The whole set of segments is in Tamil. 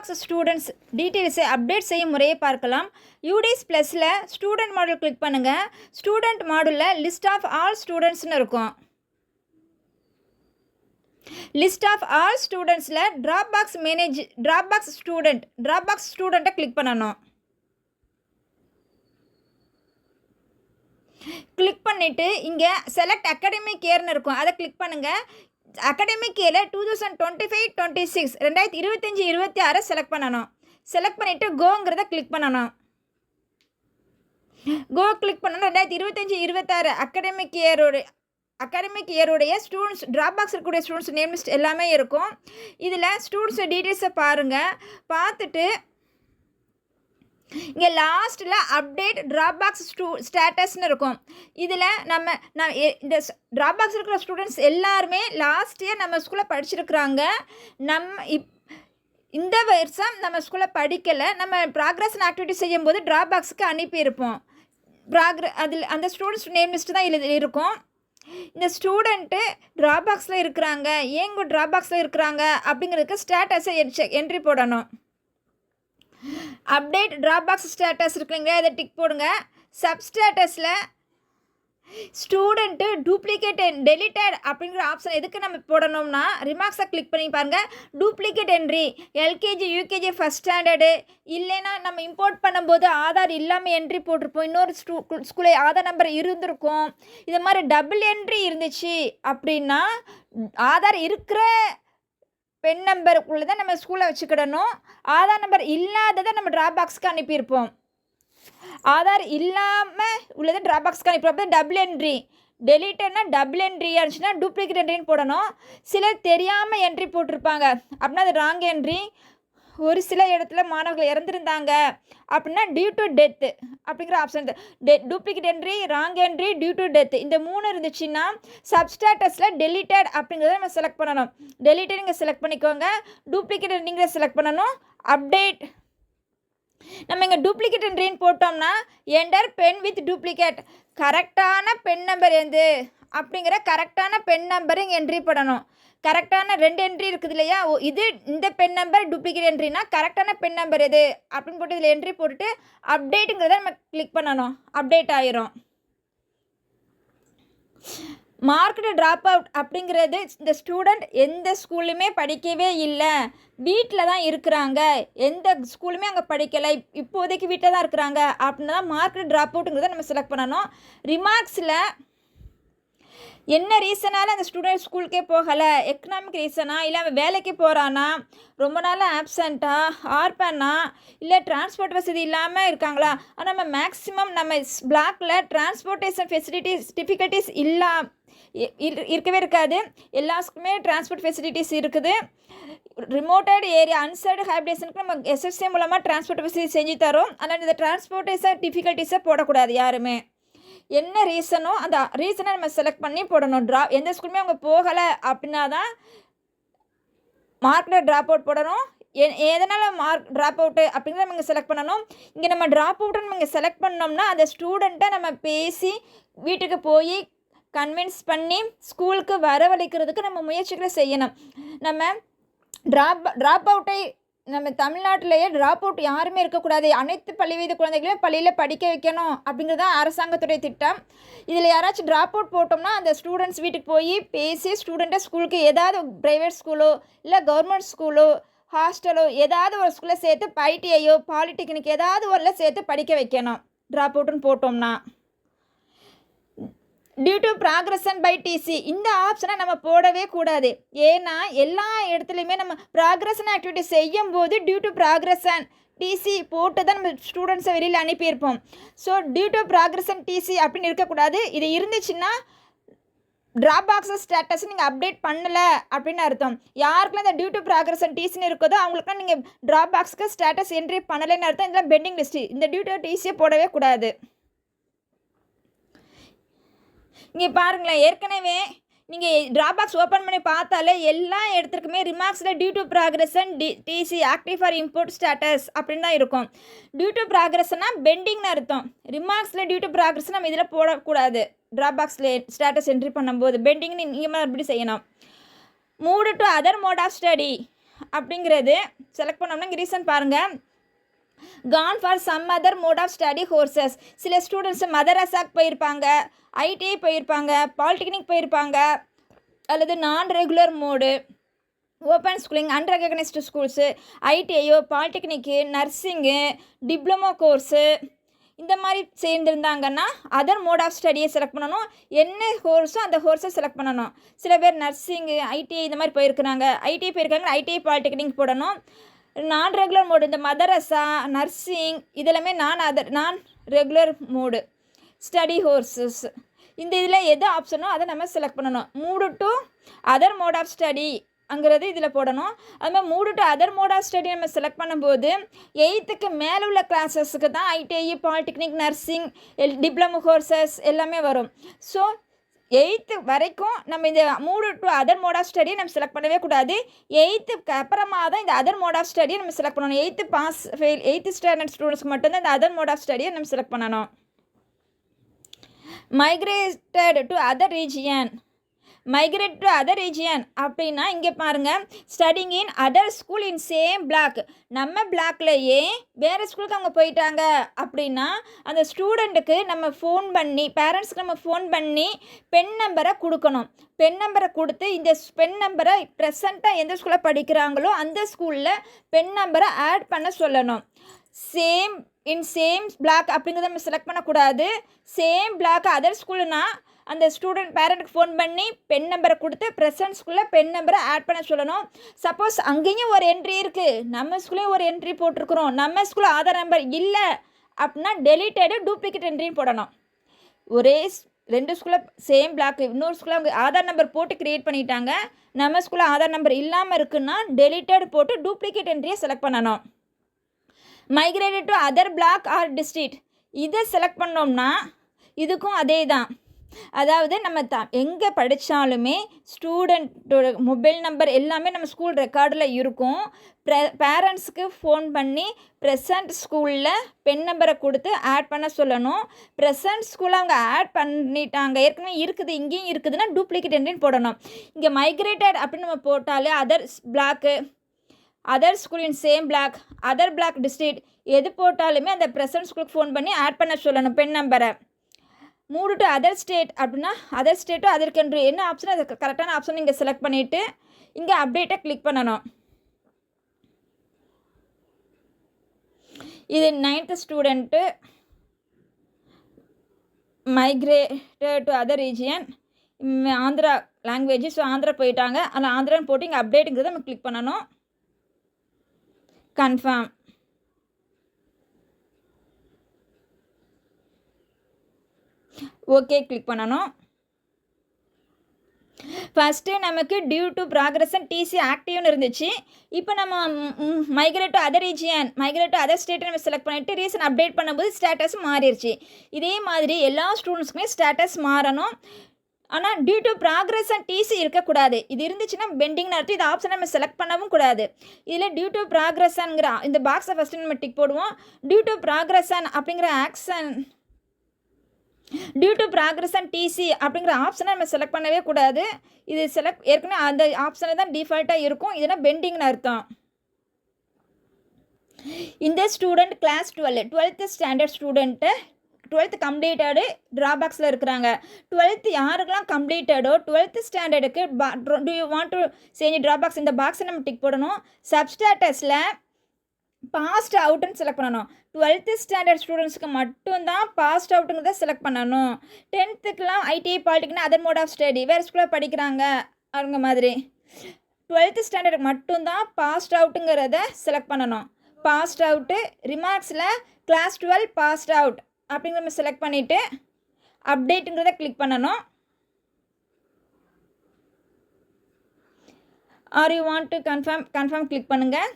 ட்ராபாக்ஸ் ஸ்டூடெண்ட்ஸ் டீட்டெயில்ஸை அப்டேட் செய்யும் முறையை பார்க்கலாம். யூடிஸ் ப்ளஸில் ஸ்டூடெண்ட் மாடல் கிளிக் பண்ணுங்கள் ஸ்டூடெண்ட் மாடலில் லிஸ்ட் ஆஃப் ஆல் ஸ்டூடெண்ட்ஸ்னு இருக்கும். List of all ஸ்டூடெண்ட்ஸில் dropbox manage dropbox student dropbox ஸ்டூடெண்ட்டை click பண்ணணும். கிளிக் பண்ணிவிட்டு இங்கே செலக்ட் அகாடமிக் இயர்னு இருக்கும். அதை கிளிக் பண்ணுங்கள் அகாடமிக் இயரில் two thousand twenty five twenty six ரெண்டாயிரத்தி இருபத்தஞ்சி இருபத்தி ஆறை செலக்ட் பண்ணணும். செலக்ட் பண்ணிவிட்டு கோங்கிறத கிளிக் பண்ணணும். கோ கிளிக் பண்ணணும். ரெண்டாயிரத்தி இருபத்தஞ்சி இருபத்தாறு அகாடமிக் இயரோட அகாடமிக் இயருடைய ஸ்டூடெண்ட்ஸ் ட்ராப் பாக்ஸ் இருக்கக்கூடிய ஸ்டூடெண்ட்ஸ் நேம் லிஸ்ட் எல்லாமே இருக்கும். இதில் ஸ்டூடெண்ட்ஸ் டீட்டெயில்ஸை பாருங்கள் பார்த்துட்டு இங்கே லாஸ்ட்டில் அப்டேட் ட்ராபாக்ஸ் ஸ்டூ ஸ்டேட்டஸ்னு இருக்கும். இதில் நம்ம நான் இந்த ட்ராபாக்ஸ் இருக்கிற ஸ்டூடெண்ட்ஸ் எல்லாருமே லாஸ்ட் இயர் நம்ம ஸ்கூலில் படிச்சிருக்கிறாங்க. நம்ம இப் இந்த வருஷம் நம்ம ஸ்கூலில் படிக்கலை. நம்ம ப்ராக்ரஸ் ஆக்டிவிட்டி செய்யும்போது ட்ராபாக்ஸுக்கு அனுப்பியிருப்போம். ப்ராக்ர அதில் அந்த ஸ்டூடெண்ட்ஸ் நேம் லிஸ்ட்டு தான் இதில் இருக்கும். இந்த ஸ்டூடெண்ட்டு ட்ராபாக்ஸில் இருக்கிறாங்க. ஏங்க ட்ராபாக்ஸில் இருக்கிறாங்க? அப்படிங்கிறதுக்கு ஸ்டேட்டஸை என்ட்ரி போடணும். அப்டேட் ட்ராபாக்ஸ் ஸ்டேட்டஸ் இருக்குங்களா இதை டிக் போடுங்க. சப் ஸ்டேட்டஸில் ஸ்டூடெண்ட்டு டூப்ளிகேட் அண்ட் டெலிட்டட் அப்படிங்கிற ஆப்ஷன் எதுக்கு நம்ம போடணும்னா ரிமார்க்ஸை கிளிக் பண்ணி பாருங்கள் duplicate entry LKG UKG first standard இல்லைன்னா நம்ம இம்போர்ட் பண்ணும்போது ஆதார் இல்லாமல் என்ட்ரி போட்டிருப்போம். இன்னொரு ஸ்டூ ஸ்கூலில் ஆதார் நம்பர் இருந்திருக்கும். இது மாதிரி டபுள் என்ட்ரி இருந்துச்சு அப்படின்னா ஆதார் இருக்கிற பென் நம்பருக்குள்ளே தான் நம்ம ஸ்கூலில் வச்சுக்கிடணும். ஆதார் நம்பர் இல்லாததை நம்ம ட்ராபாக்ஸ்க்கு அனுப்பியிருப்போம். ஆதார் இல்லாமல் உள்ளதை ட்ராபாக்ஸ்க்கு அனுப்பியிருப்போம். டபுள் என்ட்ரி டெலிட்டட்னா டபுள் என்ட்ரியாக இருந்துச்சுன்னா டூப்ளிகேட் என்ட்ரின்னு போடணும். சிலர் தெரியாமல் என்ட்ரி போட்டிருப்பாங்க. அப்படின்னா அது ராங் என்ட்ரி ஒரு சில இடத்துல மாணவர்கள் இறந்துருந்தாங்க அப்படின்னா டியூ டு டெத்து அப்படிங்கிற ஆப்ஷன் டெ duplicate entry wrong entry due to death இந்த மூணு இருந்துச்சுன்னா சப்ஸ்டாட்டஸில் டெலிட்டட் அப்படிங்கிறத நம்ம செலக்ட் பண்ணணும். டெலிட்டட் நீங்கள் செலக்ட் பண்ணிக்கோங்க. டூப்ளிகேட் என்ட்ரிங்கிற செலக்ட் பண்ணணும். அப்டேட் நம்ம இங்கே டூப்ளிகேட் என்ட்ரின்னு போட்டோம்னா என்டர் பென் வித் டூப்ளிகேட் கரெக்டான பென் நம்பர் எது? அப்படிங்கிற கரெக்டான பென் நம்பரை என்ட்ரி பண்ணணும். கரெக்டான ரெண்டு என்ட்ரி இருக்குது இல்லையா? ஓ, இது இந்த பென் நம்பர் டூப்ளிகேட் என்ட்ரினா கரெக்டான பெண் நம்பர் எது? அப்படின்னு போட்டு இதில் என்ட்ரி போட்டுட்டு அப்டேட்டுங்கிறத நம்ம கிளிக் பண்ணணும். அப்டேட் ஆயிரும். மார்க்கெட்டு ட்ராப் அவுட் அப்படிங்கிறது இந்த ஸ்டூடெண்ட் எந்த ஸ்கூல்லையுமே படிக்கவே இல்லை. வீட்டில் தான் இருக்கிறாங்க. எந்த ஸ்கூலுமே அங்கே படிக்கலை. இப்போதைக்கு வீட்டில் தான் இருக்கிறாங்க. அப்படின்னா தான் மார்க்கெட் ட்ராப் அவுட்டுங்கிறத நம்ம செலக்ட் பண்ணணும். ரிமார்க்ஸில் என்ன ரீசனால் அந்த ஸ்டூடெண்ட் ஸ்கூலுக்கே போகலை? எக்கனாமிக் ரீசனா இல்லை அவன் வேலைக்கு போகிறானா ரொம்ப நாளாக ஆப்சண்ட்டா ஆர்பனா இல்லை டிரான்ஸ்போர்ட் வசதி இல்லாமல் இருக்காங்களா? ஆனால் நம்ம மேக்ஸிமம் நம்ம பிளாக்ல டிரான்ஸ்போர்ட்டேஷன் ஃபெசிலிட்டிஸ் டிஃபிகல்ட்டிஸ் இல்லா இ- இரு- இருக்கவே இருக்காது. எல்லாத்துக்குமே டிரான்ஸ்போர்ட் ஃபெசிலிட்டிஸ் இருக்குது. ரிமோட்டட் ஏரியா அன்சர்டு ஹேபிடேஷனுக்கு நம்ம எஸ்எஸ்சி மூலமாக டிரான்ஸ்போர்ட் ஃபெசிலிட்டி செஞ்சு தரோம். ஆனால் இந்த டிரான்ஸ்போர்ட்டேஷன் டிஃபிகல்ட்டிஸை போடக்கூடாது யாருமே. என்ன ரீசனோ அந்த ரீசனை நம்ம செலக்ட் பண்ணி போடணும். ட்ரா எந்த ஸ்கூலுமே அவங்க போகலை அப்படின்னா தான் மார்க்கில் ட்ராப் அவுட் போடணும். எ எதனால் மார்க் ட்ராப் அவுட்டு அப்படிங்கிறத நம்ம இங்கே செலக்ட் பண்ணணும். இங்கே நம்ம ட்ராப் அவுட்டை நம்ம இங்கே செலக்ட் பண்ணோம்னா அந்த ஸ்டூடெண்ட்டை நம்ம பேசி வீட்டுக்கு போய் கன்வின்ஸ் பண்ணி ஸ்கூலுக்கு வரவழைக்கிறதுக்கு நம்ம முயற்சிகளை செய்யணும். நம்ம ட்ராப் ட்ராப் அவுட்டை நம்ம தமிழ்நாட்டிலேயே ட்ராப் அவுட் யாருமே இருக்கக்கூடாது. அனைத்து பள்ளி வயது குழந்தைகளையும் பள்ளியில் படிக்க வைக்கணும் அப்படிங்கிறது தான் அரசாங்கத்துடைய திட்டம். இதில் யாராச்சும் ட்ராப் அவுட் போட்டோம்னா அந்த ஸ்டூடெண்ட்ஸ் வீட்டுக்கு போய் பேசி ஸ்டூடெண்ட்டை ஸ்கூலுக்கு ஏதாவது ப்ரைவேட் ஸ்கூலோ இல்லை கவர்மெண்ட் ஸ்கூலோ ஹாஸ்டலோ ஏதாவது ஒரு ஸ்கூலில் சேர்த்து ஐடிஐயோ பாலிடெக்னிக் ஏதாவது ஒன்றில் சேர்த்து படிக்க வைக்கணும். ட்ராப் அவுட்டுன்னு போட்டோம்னா. Due to progression by TC இந்த ஆப்ஷனை நம்ம போடவே கூடாது. ஏன்னா எல்லா இடத்துலையுமே நம்ம ப்ராக்ரஷன் ஆக்டிவிட்டி செய்யும் போது டியூ டு ப்ராக்ரஷன் டிசி போட்டு தான் நம்ம ஸ்டூடெண்ட்ஸை வெளியில் அனுப்பியிருப்போம். So due to progression TC அப்படின்னு இருக்கக்கூடாது. இது இருந்துச்சுன்னா ட்ராப் பாக்ஸஸ் ஸ்டேட்டஸ் நீங்கள் அப்டேட் பண்ணலை அப்படின்னு அர்த்தம். யாருக்கெல்லாம் இந்த டியூ டு ப்ராக்ரஷன் டிசின்னு இருக்குதோ அவங்களுக்குலாம் நீங்கள் ட்ராப் பாக்ஸ்க்கு ஸ்டேட்டஸ் என்ட்ரி பண்ணலைன்னு அர்த்தம். இதெல்லாம் பெண்டிங் லிஸ்ட்டு இந்த டியூ டு டிசியை போடவே கூடாது. இங்கே பாருங்களேன் ஏற்கனவே நீங்கள் ட்ராபாக்ஸ் ஓப்பன் பண்ணி பார்த்தாலே எல்லா இடத்துக்குமே ரிமார்க்ஸில் due to progression T TC active for import status அப்படின்னு தான் இருக்கும். டியூ டு ப்ராக்ரஸ்னா பெண்டிங்னு அர்த்தம். ரிமார்க்ஸில் டியூ டு ப்ராக்ரஸ் நம்ம இதில் போடக்கூடாது. ட்ராபாக்ஸில் ஸ்டேட்டஸ் என்ட்ரி பண்ணும்போது பெண்டிங்னு நீங்கள் மறுபடி செய்யணும். Moved to other mode of study அப்படிங்கிறது செலக்ட் பண்ணோம்னா இங்கே ரீசன் பாருங்கள் gone for some other mode of study courses சில ஸ்டூடெண்ட்ஸ் மதரசாக் போயிருப்பாங்க ஐடிஐ போயிருப்பாங்க பாலிடெக்னிக் போயிருப்பாங்க அல்லது non regular mode open schooling unrecognised schools ஐடிஐயோ polytechnic nursing diploma course இந்த மாதிரி சேர்ந்துருந்தாங்கன்னா அதர் மோட் ஆஃப் ஸ்டடியை செலக்ட் பண்ணணும். என்ன கோர்ஸோ அந்த கோர்ஸை செலக்ட் பண்ணணும். சில பேர் நர்சிங்கு ஐடிஐ இந்த மாதிரி போயிருக்கிறாங்க. ஐடிஐ போயிருக்காங்க ஐடிஐ பாலிடெக்னிக் போடணும். நான் ரெகுலர் மோடு இந்த மதரசா நர்சிங் இதெல்லாமே நான் அதர் நான் ரெகுலர் மோடு ஸ்டடி ஹோர்ஸஸ் இந்த இதில் எது ஆப்ஷனோ அதை நம்ம செலக்ட் பண்ணணும். Moved to other mode of study அங்கிறது இதில் போடணும். அதுமாதிரி moved to other mode of study நம்ம செலக்ட் பண்ணும்போது எயித்துக்கு மேலே உள்ள கிளாஸஸ்க்கு தான் ஐடிஐ பாலிடெக்னிக் நர்சிங் எல் டிப்ளமோ கோர்சஸ் எல்லாமே வரும். ஸோ எயித்து வரைக்கும் நம்ம இந்த moved to other mode of ஸ்டடியை நம்ம செலக்ட் பண்ணவே கூடாது. எயித்துக்கு அப்புறமா தான் இந்த அதர் மோட் ஆஃப் ஸ்டடியை நம்ம செலக்ட் பண்ணணும். Eighth pass fail eighth standard ஸ்டூடெண்ட்ஸ்க்கு மட்டும்தான் இந்த அதர் மோட் ஆஃப் ஸ்டடியை நம்ம செலக்ட் பண்ணணும். Migrated to other region migrate to other region அப்படின்னா இங்கே பாருங்கள் studying in other school in same block நம்ம பிளாக்லேயே வேறு ஸ்கூலுக்கு அவங்க போயிட்டாங்க. அப்படின்னா அந்த ஸ்டூடெண்ட்டுக்கு நம்ம ஃபோன் பண்ணி பேரண்ட்ஸ்க்கு நம்ம ஃபோன் பண்ணி பென் நம்பரை கொடுக்கணும். பென் நம்பரை கொடுத்து இந்த பென் நம்பரை ப்ரெசண்ட்டாக எந்த ஸ்கூலில் படிக்கிறாங்களோ அந்த ஸ்கூலில் பென் நம்பரை ஆட் பண்ண சொல்லணும். சேம் இன் சேம் பிளாக் அப்படிங்கிறத நம்ம செலக்ட் பண்ணக்கூடாது. சேம் பிளாக் அதர் ஸ்கூலுன்னா அந்த ஸ்டூடெண்ட் பேரண்ட்டுக்கு ஃபோன் பண்ணி பெண் நம்பரை கொடுத்து ப்ரெசன்ட் ஸ்கூலில் நம்பரை ஆட் பண்ண சொல்லணும். சப்போஸ் அங்கேயும் ஒரு என்ட்ரி இருக்குது நம்ம ஸ்கூல்லையும் ஒரு என்ட்ரி போட்டிருக்கிறோம். நம்ம ஸ்கூலில் ஆதார் நம்பர் இல்லை அப்படின்னா டெலிட்டடு டூப்ளிகேட் என்ட்ரின்னு போடணும். ஒரே ரெண்டு ஸ்கூலில் சேம் பிளாக் இன்னொரு ஸ்கூலில் அவங்க ஆதார் நம்பர் போட்டு க்ரியேட் பண்ணிட்டாங்க. நம்ம ஸ்கூலில் ஆதார் நம்பர் இல்லாமல் இருக்குன்னா டெலிட்டட் போட்டு டூப்ளிகேட் என்ட்ரியை செலக்ட் பண்ணணும். Migrated to other block or district இதை செலக்ட் பண்ணோம்னா இதுக்கும் அதே தான் அதாவது நம்ம த எங்கே படித்தாலுமே ஸ்டூடெண்ட்டோட மொபைல் நம்பர் எல்லாமே நம்ம ஸ்கூல் ரெக்கார்டில் இருக்கும். ப்ர பேரண்ட்ஸுக்கு ஃபோன் பண்ணி ப்ரெசன்ட் ஸ்கூலில் பென் நம்பரை கொடுத்து ஆட் பண்ண சொல்லணும். ப்ரெசன்ட் ஸ்கூலில் அவங்க ஆட் பண்ணிட்டாங்க. ஏற்கனவே இருக்குது இங்கேயும் இருக்குதுன்னா டூப்ளிகேட் என்ட்ரின்னு போடணும். இங்கே மைக்ரேட்டட் அப்படின்னு நம்ம போட்டாலே other block other ஸ்கூலின் same block other block district எது போட்டாலுமே அந்த ப்ரெசன்ட் ஸ்கூலுக்கு ஃபோன் பண்ணி ஆட் பண்ண சொல்லணும் பெண் நம்பரை மூடு டு அதர் ஸ்டேட் அப்படின்னா அதர் ஸ்டேட்டும் அதர் கண்ட்ரி என்ன ஆப்ஷன் அது கரெக்டான ஆப்ஷன் இங்கே செலக்ட் பண்ணிவிட்டு இங்கே அப்டேட்டை கிளிக் பண்ணணும். இது ninth student migrated to other region Andhra language so Andhra போயிட்டாங்க. அதில் ஆந்திரான்னு போட்டு இங்கே அப்டேட்டுங்கிறத நம்ம கிளிக் பண்ணணும். கன்ஃபார்ம் ஓகே கிளிக் பண்ணணும். ஃபஸ்ட்டு நமக்கு டியூ டு ப்ராக்ரஸன் டிசி ஆக்டிவ்னு இருந்துச்சு. இப்போ நம்ம migrate to other region migrate to other ஸ்டேட்டை நம்ம செலக்ட் பண்ணிவிட்டு ரீசன் அப்டேட் பண்ணும்போது ஸ்டேட்டஸ் மாறிடுச்சு. இதே மாதிரி எல்லா ஸ்டூடெண்ட்ஸ்க்குமே ஸ்டேட்டஸ் மாறணும். ஆனால் due to progress and TC இருக்கக்கூடாது. இது இருந்துச்சுன்னா பெண்டிங்னு அர்த்தம் இது ஆப்ஷனை நம்ம செலக்ட் பண்ணவும் கூடாது. இதில் டியூ டு ப்ராக்ரஸன்ங்கிற இந்த பாக்ஸை ஃபஸ்ட்டு நம்ம டிக் போடுவோம். டியூ டு ப்ராக்ரஸன் அப்படிங்கிற action due to progress and TC அப்படிங்கிற ஆப்ஷனை நம்ம செலக்ட் பண்ணவே கூடாது. இது செலக்ட் ஏற்கனவே அந்த ஆப்ஷனை தான் டிஃபால்ட்டாக இருக்கும். இதெல்லாம் பெண்டிங்னு அர்த்தம். இந்த student class twelve twelfth standard student twelfth completed ட்ராபாக்ஸில் இருக்கிறாங்க. டுவெல்த்து யாருக்கெல்லாம் கம்ப்ளீட்டடோ twelfth ஸ்டாண்டர்டுக்கு do you want to change drop box இந்த பாக்ஸை நம்ம டிக் போடணும். சப்ஸ்டாட்டஸில் பாஸ்ட் அவுட்டுன்னு செலக்ட் பண்ணணும். டுவெல்த்து ஸ்டாண்டர்ட் ஸ்டூடெண்ட்ஸ்க்கு மட்டும்தான் பாஸ்ட் அவுட்டுங்கிறத செலக்ட் பண்ணணும். டென்த்துக்கெலாம் ஐடிஐ பாலிட்டிக்னா அதர் மோட் ஆஃப் ஸ்டடி வேறு ஸ்கூலில் படிக்கிறாங்க. அவங்க மாதிரி. டுவெல்த்து ஸ்டாண்டர்டுக்கு மட்டும்தான் பாஸ்ட் அவுட்டுங்கிறத செலக்ட் பண்ணணும். பாஸ்ட் அவுட்டு ரிமார்க்ஸில் கிளாஸ் டுவெல் பாஸ்ட் அவுட் அப்படிங்கிற மாதிரி செலக்ட் பண்ணிவிட்டு அப்டேட்டுங்கிறத கிளிக் பண்ணணும். Are you want to confirm confirm click பண்ணுங்கள்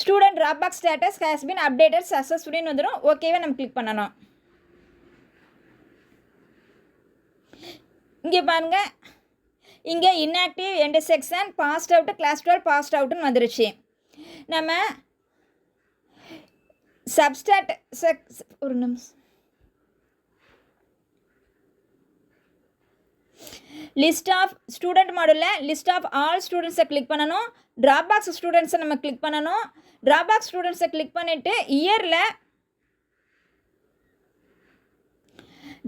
student drop box status has been updated சக்ஸஸ்ஃபுல்லின்னு வந்துடும் ஓகேவே நம்ம கிளிக் பண்ணணும். இங்கே பாருங்க. இங்கே inactive and section passed out class twelve passed அவுட்டுன்னு வந்துருச்சு. நம்ம சப்ஸ்டாட் செக் ஒரு நிமிஷம். லிஸ்ட் ஆஃப் ஸ்டூடெண்ட் மாடலில் லிஸ்ட் ஆஃப் ஆல் ஸ்டூடெண்ட்ஸை கிளிக் பண்ணணும். ட்ராப் பாக்ஸ் ஸ்டூடெண்ட்ஸை நம்ம கிளிக் பண்ணணும். ட்ராபாக்ஸ் ஸ்டூடெண்ட்ஸை கிளிக் பண்ணிவிட்டு இயரில்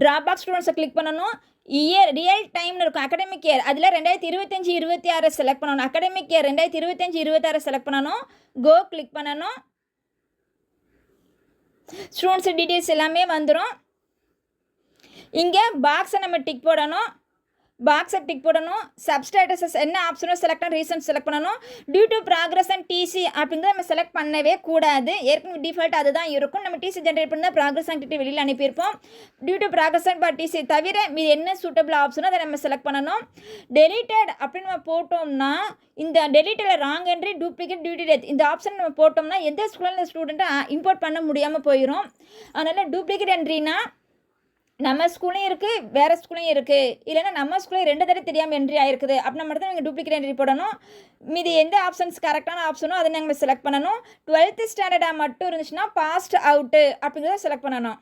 ட்ராபாக்ஸ் ஸ்டூடெண்ட்ஸை கிளிக் பண்ணணும். இயர் ரியல் டைம்னு இருக்கும். அகடமிக் இயர் அதில் ரெண்டாயிரத்தி இருபத்தஞ்சி இருபத்தி ஆறு செலக்ட் பண்ணணும். அகடமிக் இயர் ரெண்டாயிரத்தி இருபத்தஞ்சி இருபத்தாறு செலக்ட் பண்ணணும். கோ கிளிக் பண்ணணும். ஸ்டூடெண்ட்ஸ் டீட்டெயில்ஸ் எல்லாமே வந்துடும் இங்கே பாக்ஸை நம்ம டிக் போடணும். பாக்ஸை டிக் போடணும். சப்ஸ்டேட்டஸஸ் என்ன ஆப்ஷனோ செலக்ட் ரீசன் செலக்ட் பண்ணணும். Due to progress and TC அப்படிங்கிறத நம்ம செலக்ட் பண்ணவே கூடாது. ஏற்கனவே டிஃபால்ட் அதுதான் இருக்கும். நம்ம டிசி ஜென்ரேட் பண்ணால் ப்ராக்ரஸ் ஆக்டிவிட்டி வெளியில் அனுப்பியிருப்போம். Due to progress and but TC தவிர மீது என்ன சூட்டபிள் ஆப்ஷனோ அதை நம்ம செலக்ட் பண்ணணும். டெலிட்டட் அப்படின்னு நம்ம போட்டோம்னா இந்த டெலிட்டில் wrong entry duplicate duty death இந்த ஆப்ஷன் நம்ம போட்டோம்னா எந்த ஸ்கூலில் ஸ்டூடெண்ட்டை இம்போர்ட் பண்ண முடியாமல் போயிடும் அதனால் டூப்ளிகேட் என்ட்ரினா நம்ம ஸ்கூலையும் இருக்குது வேறு ஸ்கூலையும் இருக்குது இல்லைன்னா நம்ம ஸ்கூலையும் ரெண்டு தடவை தெரியாமல் என்ட்ரி ஆயிருக்குது. அப்படின்னா மட்டும் தான் நீங்கள் டூப்ளிகேட் என்ட்ரி போடணும். மீதி எந்த ஆப்ஷன்ஸ் கரெக்டான ஆப்ஷனோ அதை நாங்கள் செலக்ட் பண்ணணும். டுவெல்த்து ஸ்டாண்டர்டாக மட்டும் இருந்துச்சுன்னா பாஸ்ட் அவுட்டு அப்படிங்கிறத செலக்ட் பண்ணணும்.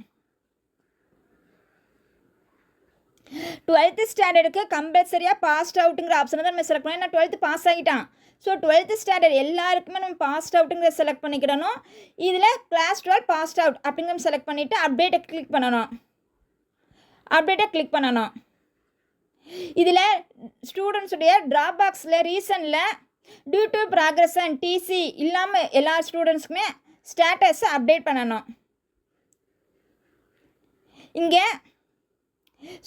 டுவெல்த்து ஸ்டாண்டர்டுக்கு கம்பல்சரியாக பாஸ்ட் அவுட்டுங்கிற ஆப்ஷனை தான் நம்ம செலக்ட் பண்ணணும். நான் டுவெல்த்து பாஸ் ஆகிட்டான். ஸோ டுவெல்த்து ஸ்டாண்டர்ட் எல்லாருக்குமே நம்ம பாஸ்ட் அவுட்டுங்கிறத செலக்ட் பண்ணிக்கிடணும். இதில் கிளாஸ் டுவெல் பாஸ்ட் அவுட் அப்படிங்கிற செலக்ட் பண்ணிவிட்டு அப்டேட்டை கிளிக் பண்ணணும். அப்டேட்டை கிளிக் பண்ணணும். இதில் ஸ்டூடெண்ட்ஸுடைய ட்ராப் பாக்ஸில் ரீசனில் due to progress and TC இல்லாமல் எல்லா ஸ்டூடெண்ட்ஸுக்குமே ஸ்டேட்டஸை அப்டேட் பண்ணணும். இங்கே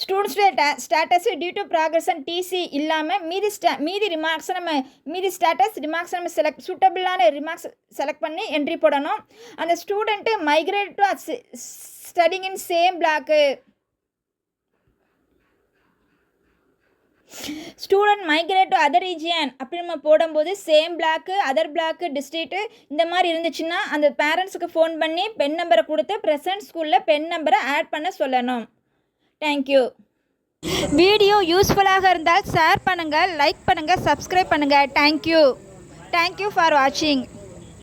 ஸ்டூடெண்ட்ஸுடைய status due to progress and TC இல்லாமல் மீதி ஸ்டா மீதி ரிமார்க்ஸை நம்ம மீதி ஸ்டேட்டஸ் ரிமார்க்ஸ் நம்ம செலக்ட் சூட்டபிளான ரிமார்க்ஸ் செலக்ட் பண்ணி என்ட்ரி போடணும். அந்த student migrate to studying in same block student migrate to other region அப்படின்னு நம்ம போடும்போது same block other block district இந்த மாதிரி இருந்துச்சுன்னா அந்த பேரண்ட்ஸுக்கு ஃபோன் பண்ணி பென் நம்பரை கொடுத்து ப்ரெசன்ட் ஸ்கூலில் பெண் நம்பரை ஆட் பண்ண சொல்லணும். தேங்க்யூ வீடியோ யூஸ்ஃபுல்லாக இருந்தால் ஷேர் பண்ணுங்கள் லைக் பண்ணுங்கள் சப்ஸ்கிரைப் பண்ணுங்கள் தேங்க்யூ தேங்க்யூ ஃபார் வாட்சிங்